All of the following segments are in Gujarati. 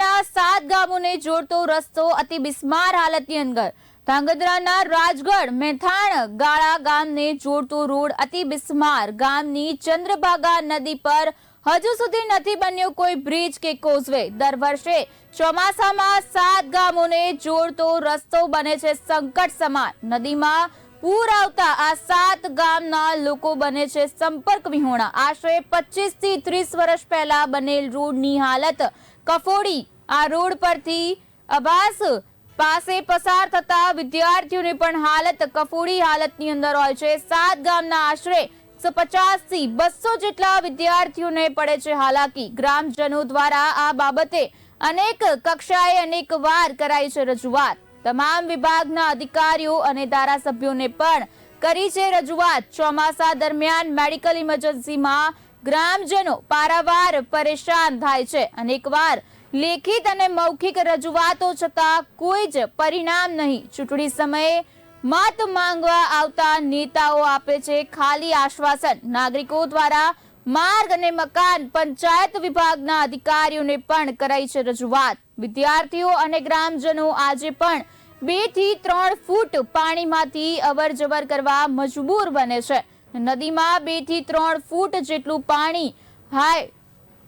શહેરના સાત ગામોને જોડતો રસ્તો અતિ બિસ્માર હાલતની અંદર. ધાંગધ્રાના રાજગઢ, મેથાણ ગાળા ગામને જોડતો રોડ અતિ બિસ્માર. ગામની ચંદ્રભાગા નદી પર હજુ સુધી નથી બન્યો કોઈ બ્રિજ કે કોઝવે. દર વર્ષે ચોમાસામાં સાત ગામોને જોડતો રસ્તો બને છે સંકટ સમાન. નદીમાં પૂર આવતા આ સાત ગામના લોકો બને છે સંપર્ક વિહોણા. આશરે 25 થી ત્રીસ વર્ષ પહેલા બનેલ રોડની હાલત કફોડી આ રોડ પરથી અબાસ પાસે પસાર થતા વિદ્યાર્થીઓની પણ હાલત કફોડી હાલતની અંદર હોય છે. સાત ગામના આશરે પચાસથી બસો જેટલા વિદ્યાર્થીઓને પડે છે હાલાકી. ગ્રામજનો દ્વારા આ બાબતે અનેક કક્ષાએ અનેક વાર કરાઈ છે રજૂઆત. તમામ વિભાગના અધિકારીઓ અને ધારાસભ્યોને પણ કરી છે રજૂઆત. ચોમાસા દરમિયાન મેડિકલ ઇમરજન્સીમાં ગ્રામજનો પારાવાર પરેશાન થાય છે. અનેકવાર લેખિત અને મૌખિક રજૂઆતો છતાં કોઈ જ પરિણામ નહીં. ચૂંટણી સમયે મત માંગવા આવતા નેતાઓ આપે છે ખાલી આશ્વાસન. નાગરિકો દ્વારા માર્ગ અને મકાન પંચાયત વિભાગના અધિકારીઓને પણ કરાઈ છે રજૂઆત. વિદ્યાર્થીઓ અને ગ્રામજનો આજે પણ બેથી ત્રણ ફૂટ પાણીમાંથી અવર જવર કરવા મજબૂર બને છે. નદીમાં બેથી ત્રણ ફૂટ જેટલું પાણી હાય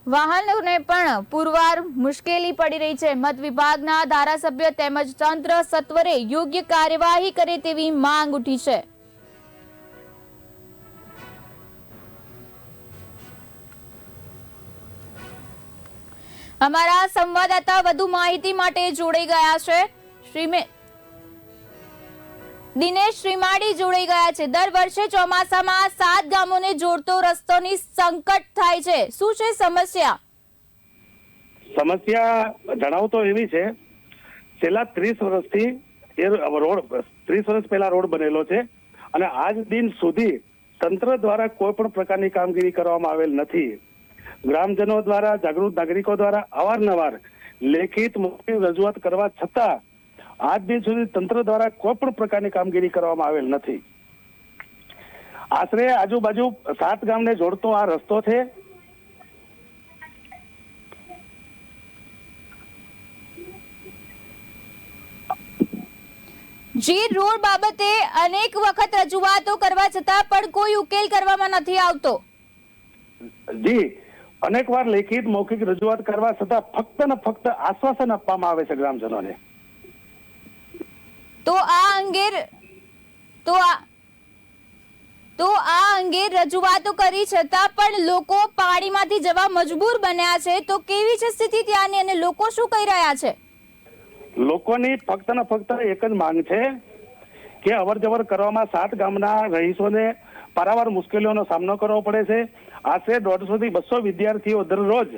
વાહનોને પણ પુરવાર મુશ્કેલી પડી રહી છે. મત વિભાગના ધારાસભ્ય તેમજ તંત્ર સત્વરે યોગ્ય કાર્યવાહી કરે તેવી માંગ ઉઠી છે. અમારા સંવાદદાતા વધુ માહિતી માટે જોડાઈ ગયા છે. શ્રીમે દિનેશ શ્રીમાળી જોડાઈ ગયા છે. દર વર્ષે ચોમાસામાં સાત ગામોને જોડતો રસ્તોની સંકટ થાય છે. શું છે સમસ્યા? સમસ્યા જણાવું એવી છે, છેલ્લા ત્રીસ વર્ષથી એ રોડ, ત્રીસ વર્ષ પહેલા રોડ બનેલો છે અને આજ દિન સુધી તંત્ર દ્વારા કોઈ પણ પ્રકારની કામગીરી કરવામાં આવેલ નથી. ગ્રામજનો દ્વારા, જાગૃત નાગરિકો દ્વારા અવારનવાર લેખિત મોટી રજૂઆત કરવા છતાં આજ દિન સુધી તંત્ર દ્વારા કોઈ પણ પ્રકારની કામગીરી કરવામાં આવેલ નથી. આશરે આજુબાજુ સાત ગામને જોડતો આ રસ્તો છે. જે રોડ બાબતે અનેક વખત રજૂઆતો કરવા છતાં પણ કોઈ ઉકેલ કરવામાં નથી આવતો. જી અનેક વાર લેખિત મૌખિક રજૂઆત કરવા છતાં ફક્ત ને ફક્ત આશ્વાસન આપવામાં આવે છે ગ્રામજનોને. તો આ અંગે તો આ તો આ અંગે રજૂઆતો કરી છતાં પણ લોકો પાણીમાંથી જવા મજબૂર બન્યા છે. તો કેવી છે સ્થિતિ ત્યાંની અને લોકો શું કહી રહ્યા છે? લોકોની ફક્ત ને ફક્ત એક જ માંગ છે કે અવર જવર કરવામાં સાત ગામના રહીશોને પારાવાર મુશ્કેલીઓનો સામનો કરવો પડે છે. આશરે દોઢસો થી બસો વિદ્યાર્થીઓ દરરોજ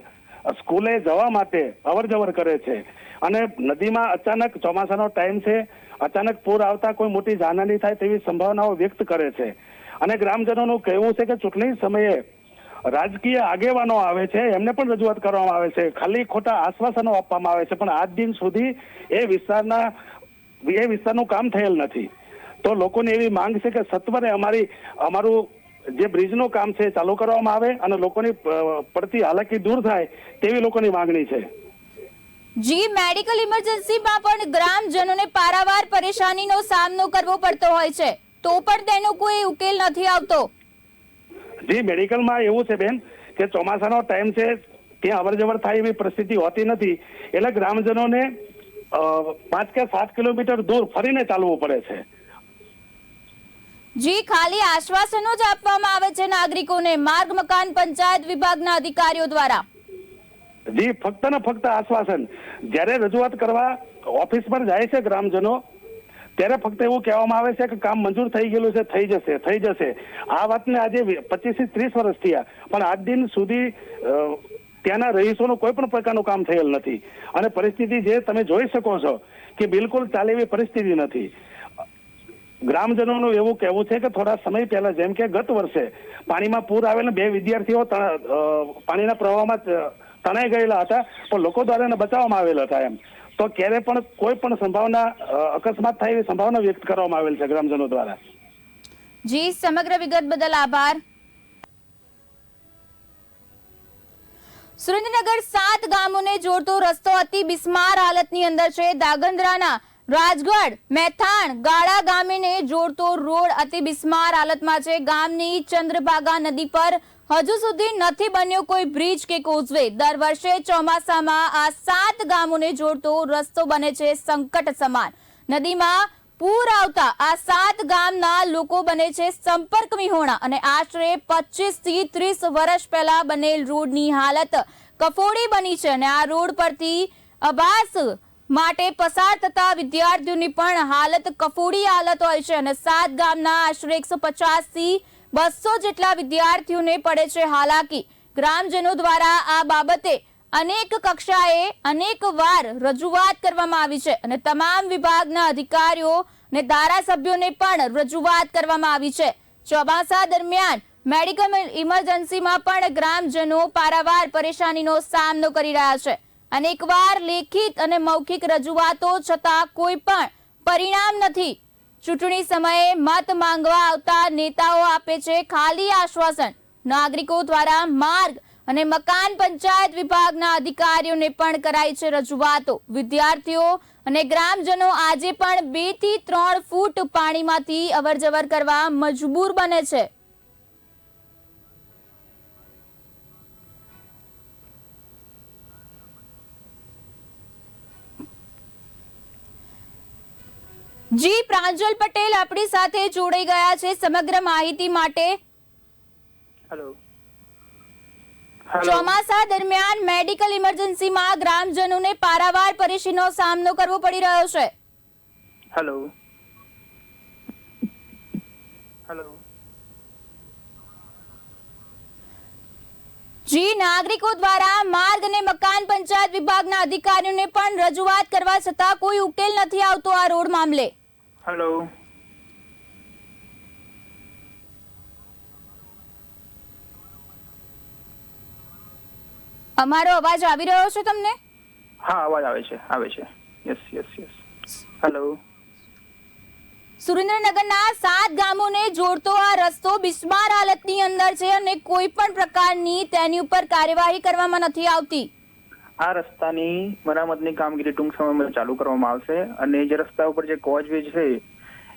સ્કૂલે જવા માટે અવર જવર કરે છે. અને નદીમાં અચાનક ચોમાસાનો ટાઈમ છે. અચાનક પૂર આવતા કોઈ મોટી જાનહાની થાય તેવી સંભાવનાઓ વ્યક્ત કરે છે. અને ગ્રામજનોનું કહેવું છે કે ચૂંટણી સમયે રાજકીય આગેવાનો આવે છે, એમને પણ રજૂઆત કરવામાં આવે છે. ખાલી ખોટા આશ્વાસનો આપવામાં આવે છે, પણ આજ દિન સુધી એ વિસ્તારના, એ વિસ્તારનું કામ થયેલ નથી. તો લોકોની એવી માંગ છે કે સત્વરે અમારી, અમારું જે બ્રિજનું કામ છે ચાલુ કરવામાં આવે અને લોકોની પડતી હાલાકી દૂર થાય તેવી લોકોની માંગણી છે. જી મેડિકલ ઇમરજન્સીમાં પણ ગ્રામજનોને પારાવાર પરેશાનીનો સામનો કરવો પડતો હોય છે. તો પણ તેનો કોઈ ઉકેલ નથી આવતો. જી મેડિકલમાં એવું છે બેન કે ચોમાસાનો ટાઈમ છે ત્યાં અવરજવર થાય એવી પરિસ્થિતિ હોતી નથી. એટલે ગ્રામજનોને પાંચ કે સાત કિલોમીટર દૂર ફરીને ચાલવું પડે છે. જી, ખાલી આશ્વાસનો જ આપવામાં આવે છે નાગરિકોને માર્ગ, મકાન, પંચાયત વિભાગના અધિકારીઓ દ્વારા. જી, ફક્ત ને ફક્ત આશ્વાસન. જ્યારે રજૂઆત કરવા ઓફિસ પર જાય છે ગ્રામજનો, ત્યારે ફક્ત એવું કહેવામાં આવે છે કે કામ મંજૂર થઈ ગયેલું છે, થઈ જશે થઈ જશે. આ વાતને આજે પચીસથી ત્રીસ વર્ષ થયા, પણ આજ દિન સુધી ત્યાંના રહીશોનું કોઈ પણ પ્રકારનું કામ થયેલ નથી. અને પરિસ્થિતિ જે તમે જોઈ શકો છો, કે બિલકુલ ચાલે એવી પરિસ્થિતિ નથી. ગ્રામજનોનું એવું કહેવું છે કે થોડા સમય પહેલા જેમ કે ગત વર્ષે પાણીમાં પૂર આવેલા બે વિદ્યાર્થીઓ પાણીના પ્રવાહમાં તણાઈ ગયેલા હતા, પણ લોકો દ્વારા એને બચાવવામાં આવેલા હતા એમ. તો ક્યારે પણ કોઈ પણ સંભાવના અકસ્માત થાય એવી સંભાવના વ્યક્ત કરવામાં આવેલ છે ગ્રામજનો દ્વારા. જી, સમગ્ર વિગત બદલ આભાર. સુરેન્દ્રનગર સાત ગામોને જોડતો રસ્તો અતિ બિસ્માર હાલતની અંદર છે. દાગંદ્રાના રાજગઢ, મેથાણ, ગાળા ગામેને જોડતો રોડ અતિ બિસ્માર હાલતમાં છે. ગામની ચંદ્રભાગા નદી પર હજુ સુધી નથી બન્યો કોઈ બ્રિજ કે કોઝવે. દર વર્ષે ચોમાસામાં આ સાત ગામોને જોડતો રસ્તો બને છે સંકટ સમાન. નદીમાં પૂર આવતા આ સાત ગામના લોકો બને છે સંપર્ક વિહોણા અને આશરે પચીસથી ત્રીસ વર્ષ પહેલા બનેલ રોડની હાલત કફોડી બની છે અને આ રોડ પરથી અભાસ માટે પસાર થતા વિદ્યાર્થીઓની પણ હાલત કફોડી હાલત હોય છે અને સાત ગામના આશરે એકસો પચાસથી બસો જેટલા વિદ્યાર્થીઓને પડે છે હાલાકી. ગ્રામજનો દ્વારા આ બાબતે અનેક કક્ષાએ અનેક વાર રજૂઆત કરવામાં આવી છે અને તમામ વિભાગના અધિકારીઓ અને ધારાસભ્યોને પણ રજૂઆત કરવામાં આવી છે. ચોમાસા દરમિયાન મેડિકલ ઇમરજન્સીમાં પણ ગ્રામજનો પારાવાર પરેશાનીનો સામનો કરી રહ્યા છે. અનેકવાર લેખિત અને મૌખિક રજૂઆતો છતાં કોઈ પણ પરિણામ નથી. ચૂંટણી સમયે મત માંગવા આવતા નેતાઓ આપે છે ખાલી આશ્વાસન. નાગરિકો દ્વારા માર્ગ અને મકાન પંચાયત વિભાગના અધિકારીઓને પણ કરાઈ છે રજૂઆતો. વિદ્યાર્થીઓ અને ગ્રામજનો આજે પણ બેથી ત્રણ ફૂટ પાણીમાંથી અવરજવર કરવા મજબૂર બને છે. જી પ્રાંજલ પટેલ આપણી સાથે જોડાઈ ગયા છે સમગ્ર માહિતી માટે. હેલો ચોમાસા દરમિયાન મેડિકલ ઇમરજન્સીમાં ગ્રામજનોને પારાવાર પરેશાનીનો સામનો કરવો પડી રહ્યો છે. હેલો હેલો જી નાગરિકો દ્વારા માર્ગ અને મકાન પંચાયત વિભાગના અધિકારીઓને પણ રજૂઆત કરવા છતાં કોઈ ઉકેલ નથી આવતો આ રોડ મામલે. હેલો અમારો અવાજ આવી રહ્યો છે તમને? હા અવાજ આવે છે આવે છે. યસ યસ યસ હેલો સુરેન્દ્રનગરના સાત ગામોને જોડતો આ રસ્તો બિસ્માર હાલતની અંદર છે અને કોઈ પણ પ્રકારની તેની ઉપર કાર્યવાહી કરવામાં નથી આવતી. આ રસ્તાની મરામતની કામગીરી ટૂંક સમયમાં ચાલુ કરવામાં આવશે અને જે રસ્તા ઉપર જે કોચવે છે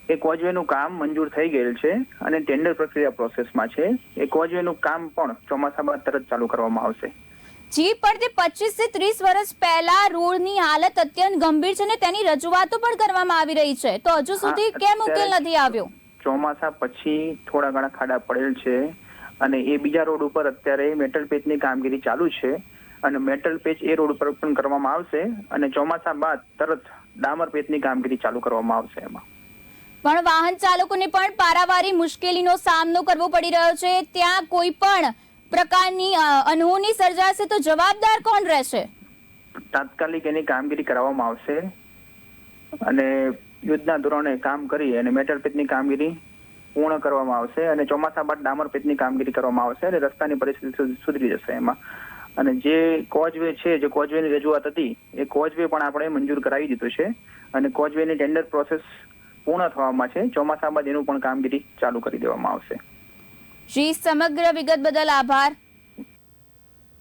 એ કોચવેનું કામ મંજૂર થઈ ગયેલ છે અને ટેન્ડર પ્રક્રિયા પ્રોસેસમાં છે. એ કોચવેનું કામ પણ ચોમાસા બાદ તરત ચાલુ કરવામાં આવશે. જી પણ તે પચીસથી ત્રીસ વર્ષ પહેલા રોડની હાલત અત્યંત ગંભીર છે ને તેની રજૂઆતો પણ કરવામાં આવી રહી છે. તો હજુ સુધી કેમ ઉકેલ નથી આવ્યો? ચોમાસા પછી થોડા ઘણા ખાડા પડેલ છે અને એ બીજા રોડ ઉપર અત્યારે મેટલ પેચની કામગીરી ચાલુ છે. અને મેટલ પેચ એ રોડ ઉપર પણ કરવામાં આવશે અને ચોમાસા બાદ તરત ડામર પેચની કામગીરી ચાલુ કરવામાં આવશે એમાં. પણ વાહન ચાલકોને પણ પારાવારી મુશ્કેલીનો સામનો કરવો પડી રહ્યો છે. ત્યાં કોઈ પણ પ્રકારની અનહોની સર્જાશે તો જવાબદાર કોણ રહેશે? તાત્કાલિક એની કામગીરી કરવામાં આવશે અને યુદ્ધના ધોરણે કામ કરી અને મેટલ પેચની કામગીરી પૂર્ણ કરવામાં આવશે અને ચોમાસા બાદ ડામર પેચની કામગીરી કરવામાં આવશે અને રસ્તાની પરિસ્થિતિ સુધ- સુધરી જશે એમાં. અને જે કોઝવે છે, જે કોઝવેની રજૂઆત હતી, એ કોઝવે પણ આપણે મંજૂર કરાવી દીધું છે. અને કોઝવેની ટેન્ડર પ્રોસેસ પૂર્ણ થવામાં છે. ચોમાસા બાદ એનું પણ કામગીરી ચાલુ કરી દેવામાં આવશે. જી, સમગ્ર વિગત બદલ આભાર.